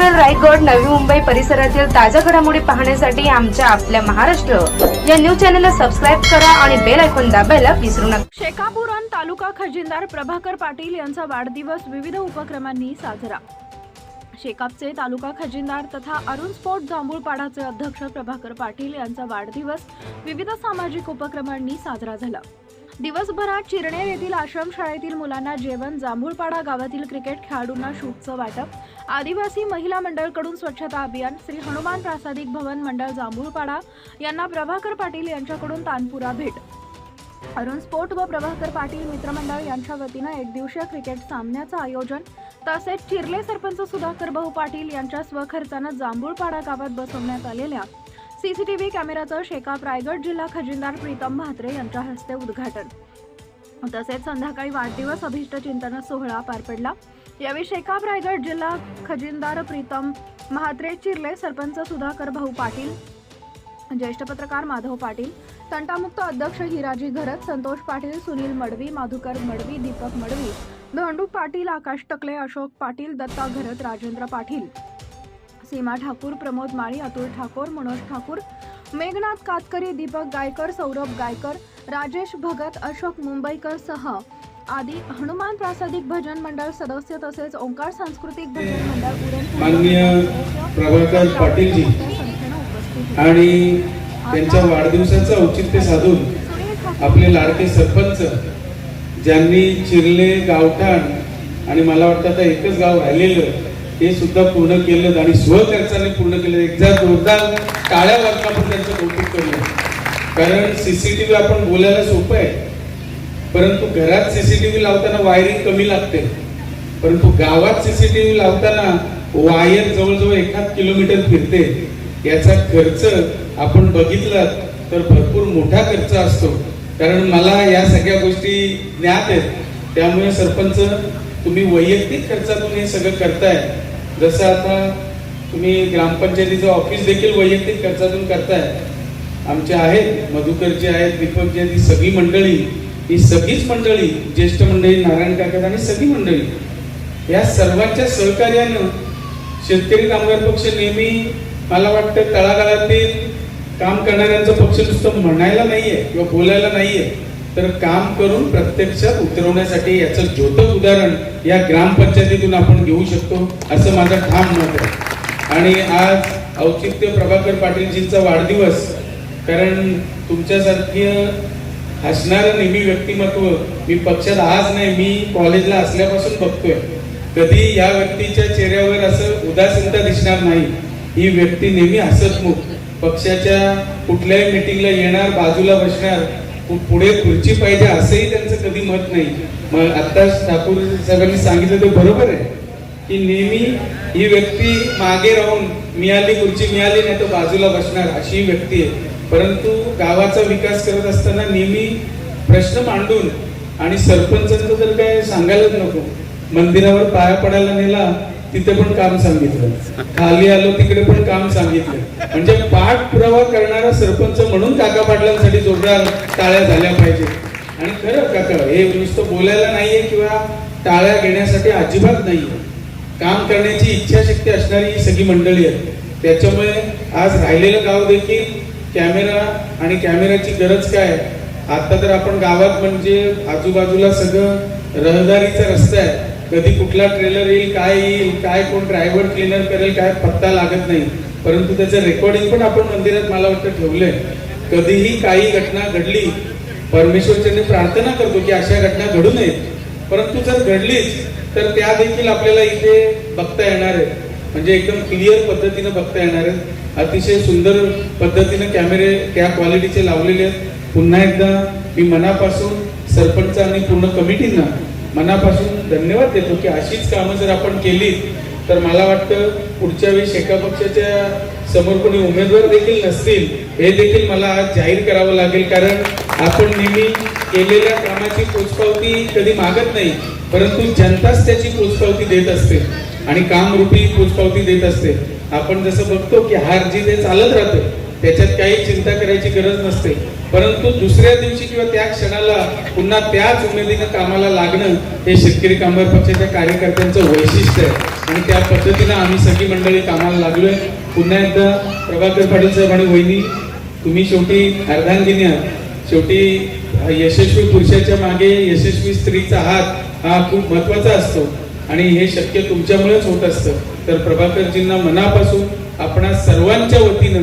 रायगड नवी मुंबई परिसरातील ताज्या घडामोडी पाहण्यासाठी आमच्या आपल्या महाराष्ट्र या न्यूज चॅनलला सबस्क्राईब करा आणि बेल ऐकून दाबायला विसरू नका. शेकापुरान तालुका खजिनदार प्रभाकर पाटील यांचा वाढदिवस विविध उपक्रमांनी साजरा. शेकापचे तालुका खजिनदार तथा अरुण स्पोर्ट जांभूळपाडाचे अध्यक्ष प्रभाकर पाटील यांचा वाढदिवस विविध सामाजिक उपक्रमांनी साजरा झाला. दिवसभरात चिरणेर येथील आश्रमशाळेतील मुलांना जेवण जांभूळपाडा गावातील क्रिकेट खेळाडूंना शूटचं वाटप आदिवासी महिला मंडळकडून स्वच्छता अभियान श्री हनुमान प्रासादिक भवन मंडळ जांभूळपाडा यांना प्रभाकर पाटील यांच्याकडून तानपुरा भेट. अरुण स्पोर्ट व प्रभाकर पाटील मित्रमंडळ यांच्या वतीनं एक दिवसीय क्रिकेट सामन्याचं आयोजन तसेच चिरले सरपंच सुधाकर भाऊ पाटील यांच्या स्वखर्चानं जांभूळपाडा गावात बसवण्यात आलेल्या सीसीटीव्ही कॅमेराचं शेकाप रायगड जिल्हा खजिनदार प्रीतम म्हात्रे यांच्या हस्ते उद्घाटन. तसेच संध्याकाळी वाढदिवस अभिष्ट चिंतन सोहळा पार पडला. यावेळी शेकाप रायगड जिल्हा खजिनदार प्रीतम म्हात्रे चिरले सरपंच सुधाकर भाऊ पाटील ज्येष्ठ पत्रकार माधव पाटील तंटामुक्त अध्यक्ष हिराजी घरत संतोष पाटील सुनील मडवी माधुकर मडवी दीपक मडवी धोंडू पाटील आकाश टकले अशोक पाटील दत्ता घरत राजेंद्र पाटील. सीमा ठाकूर प्रमोद माळी अतुल ठाकूर मनोज ठाकूर मेघनाथ कातकरी दीपक गायकर सौरभ गायकर राजेश भगत अशोक मुंबईकर सह आदी हनुमान प्रासादिक भजन मंडळ सदस्य तसेच ओंकार सांस्कृतिक भजन मंडळ माननीय प्रभाकर पाटीलजी आणि त्यांच्या वाढदिवसाचं औचित्य साधून आपले लाडके सरपंच ज्यांनी चिरले गावठाण आणि मला वाटतं आता एकच गाव राहिलेलं ते सुद्धा पूर्ण केलं आणि स्वखर्चाने पूर्ण केलं एकदा जोरदार टाळ्या वाजता आपण त्यांचं कौतुक केलं कारण सीसीटीव्ही आपण बोलायला सोपं आहे. परंतु घरात सीसीटीव्ही लावताना वायरिंग कमी लागते. परंतु गावात सीसीटीव्ही लावताना वायर जवळजवळ एखाद किलोमीटर फिरते. याचा खर्च आपण बघितला तर भरपूर मोठा खर्च असतो. कारण मला या सगळ्या गोष्टी ज्ञात आहेत. त्यामुळे सरपंच तुम्ही वैयक्तिक खर्चातून हे सगळं करताय. जसं आता तुम्ही ग्रामपंचायतीचं ऑफिस देखील वैयक्तिक खर्चातून करताय. आमचे आहेत मधुकरचे आहेत दीपकजी आहेत ही सगळी मंडळी ही सगळीच मंडळी ज्येष्ठ मंडळी नारायण काकत आणि सगळी मंडळी. या सर्वांच्या सहकार्यानं शेतकरी कामगार पक्ष नेहमी मला वाटतं तळागाळातील काम करणाऱ्यांचं पक्ष नुसतं म्हणायला नाही आहे किंवा बोलायला नाहीये. तर काम करून प्रत्यक्षात उतरवण्यासाठी याचं ज्योतक उदाहरण या ग्रामपंचायतीतून आपण घेऊ शकतो असं माझं ठाम मत आहे. आणि आज औचित्य प्रभाकर पाटीलजींचा वाढदिवस कारण तुमच्यासारखी हसणारं नेहमी व्यक्तिमत्व मी पक्षात आज नाही मी कॉलेजला असल्यापासून बघतोय. कधी या व्यक्तीच्या चेहऱ्यावर असं उदासीनता दिसणार नाही. ही व्यक्ती नेहमी हसतमुख पक्षाच्या कुठल्याही मिटिंगला येणार बाजूला बसणार पण पुढे खुर्ची पाहिजे असंही त्यांचं कधी मत नाही. मग आत्ता ठाकूर साहेबांनी सांगितलं ते बरोबर आहे. की नेहमी ही व्यक्ती मागे राहून मिळाली खुर्ची मिळाली नाही तर बाजूला बसणार अशी ही व्यक्ती आहे. परंतु गावाचा विकास करत असताना नेहमी प्रश्न मांडून आणि सरपंचांचं तर काय सांगायलाच नको. मंदिरावर पाया पडायला नेला तिथे पण काम सांगितलं. खाली आलो तिकडे पण काम सांगितलं. म्हणजे पाठपुरावा करणारा सरपंच म्हणून काका पाटलांसाठी जोरदार टाळ्या झाल्या पाहिजे. आणि खरं काका हे नुसतं बोलायला नाहीये किंवा टाळ्या घेण्यासाठी अजिबात नाहीये. काम करण्याची इच्छाशक्ती असणारी ही सगळी मंडळी आहे त्याच्यामुळे आज राहिलेलं गाव देखील कॅमेरा आणि कॅमेऱ्याची गरज काय? आहे? आता तर आपण गावात म्हणजे आजूबाजूला सगळं रहदारीचा रस्ता आहे. कधी कुठला ट्रेलर येईल काय येईल काय कोण ड्रायव्हर क्लिनर करेल काय पत्ता लागत नाही. परंतु त्याचं रेकॉर्डिंग पण आपण मंदिरात मला वाटतं ठेवलंय. कधीही काही घटना घडली परमेश्वरच्याने प्रार्थना करतो की अशा घटना घडू नयेत. परंतु जर घडलीच तर त्या देखील आपल्याला इथे बघता येणार आहेत. म्हणजे एकदम क्लिअर पद्धतीनं बघता येणार आहेत. अतिशय सुंदर पद्धतीनं कॅमेरे त्या क्वालिटीचे लावलेले आहेत. पुन्हा एकदा मी मनापासून सरपंच आणि पूर्ण कमिटींना मनापासून धन्यवाद देतो की अशीच कामं जर आपण केली तर मला वाटतं पुढच्या वेळी एका पक्षाच्या समोर कोणी उमेदवार देखील नसतील हे देखील मला आज जाहीर करावं लागेल. कारण आपण नेहमी केलेल्या कामाची पोचपावती कधी मागत नाही परंतु जनताच त्याची पोचपावती देत असते आणि कामरूपी पोचपावती देत असते. आपण जसं बघतो की हार जीत हे चालत राहतं त्याच्यात काही चिंता करायची गरज नसते. परंतु दुसऱ्या दिवशी किंवा त्या क्षणाला पुन्हा त्याच उमेदीनं कामाला लागणं हे शेतकरी कामगार पक्षाच्या कार्यकर्त्यांचं वैशिष्ट्य आहे. आणि त्या पद्धतीनं आम्ही सगळी मंडळी कामाला लागलोय. पुन्हा एकदा प्रभाकर पाटील साहेब आणि वहिनी तुम्ही शेवटी अर्धांगिनी शेवटी यशस्वी पुरुषाच्या मागे यशस्वी स्त्रीचा हात हा खूप महत्त्वाचा असतो. आणि हे शक्य तुमच्यामुळेच होत असतं. तर प्रभाकरजींना मनापासून आपणा सर्वांच्या वतीनं